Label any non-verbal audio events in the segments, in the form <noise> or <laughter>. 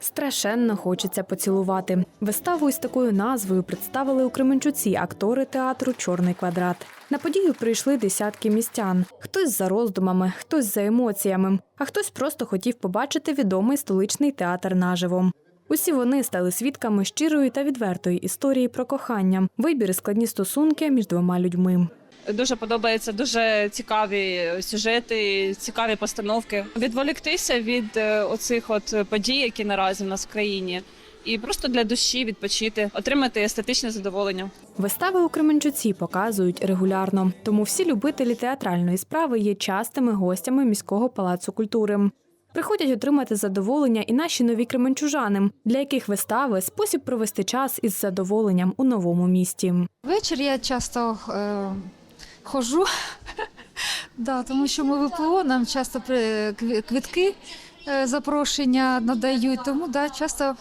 Страшенно хочеться поцілувати. Виставу із такою назвою представили у Кременчуці актори театру Чорний квадрат. На подію прийшли десятки містян. Хтось за роздумами, хтось за емоціями, а хтось просто хотів побачити відомий столичний театр наживо. Усі вони стали свідками щирої та відвертої історії про кохання, вибір і складні стосунки між двома людьми. Дуже подобається дуже цікаві сюжети, цікаві постановки. Відволіктися від е, оцих от подій, які наразі в нас в країні, і просто для душі відпочити, отримати естетичне задоволення. Вистави у Кременчуці показують регулярно, тому всі любителі театральної справи є частими гостями міського палацу культури. Приходять отримати задоволення і наші нові кременчужани, для яких вистави спосіб провести час із задоволенням у новому місті. Вечір я часто ходжу, <laughs> да, тому що ми ВПО, нам часто при- кві- квитки е, запрошення надають, тому да, часто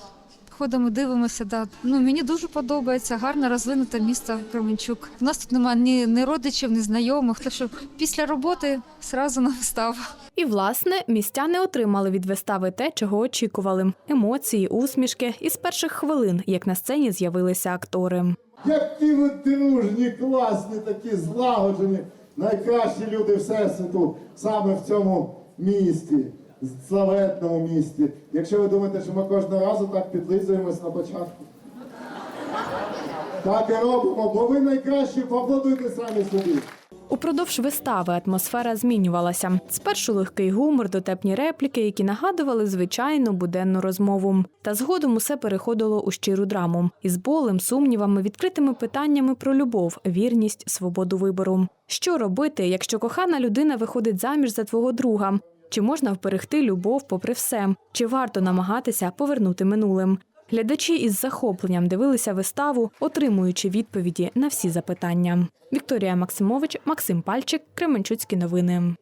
ходимо, дивимося. Да. Ну, мені дуже подобається гарне розвинуте місто Кременчук. У нас тут немає ні, ні родичів, ні знайомих, то що після роботи одразу на виставу. І власне містяни отримали від вистави те, чого очікували: емоції, усмішки і з перших хвилин, як на сцені з'явилися актори. Які ви дружні, класні, такі злагоджені, найкращі люди Всесвіту саме в цьому місті, славетному місті. Якщо ви думаєте, що ми кожного разу так підлизуємось на початку. Так і робимо, бо ви найкращі, поаплодуйте самі собі. Упродовж вистави атмосфера змінювалася. Спершу легкий гумор, дотепні репліки, які нагадували звичайну буденну розмову. Та згодом усе переходило у щиру драму із болем, сумнівами, відкритими питаннями про любов, вірність, свободу вибору. Що робити, якщо кохана людина виходить заміж за твого друга? Чи можна вберегти любов попри все? Чи варто намагатися повернути минулим? Глядачі із захопленням дивилися виставу, отримуючи відповіді на всі запитання. Вікторія Максимович, Максим Пальчик, Кременчуцькі новини.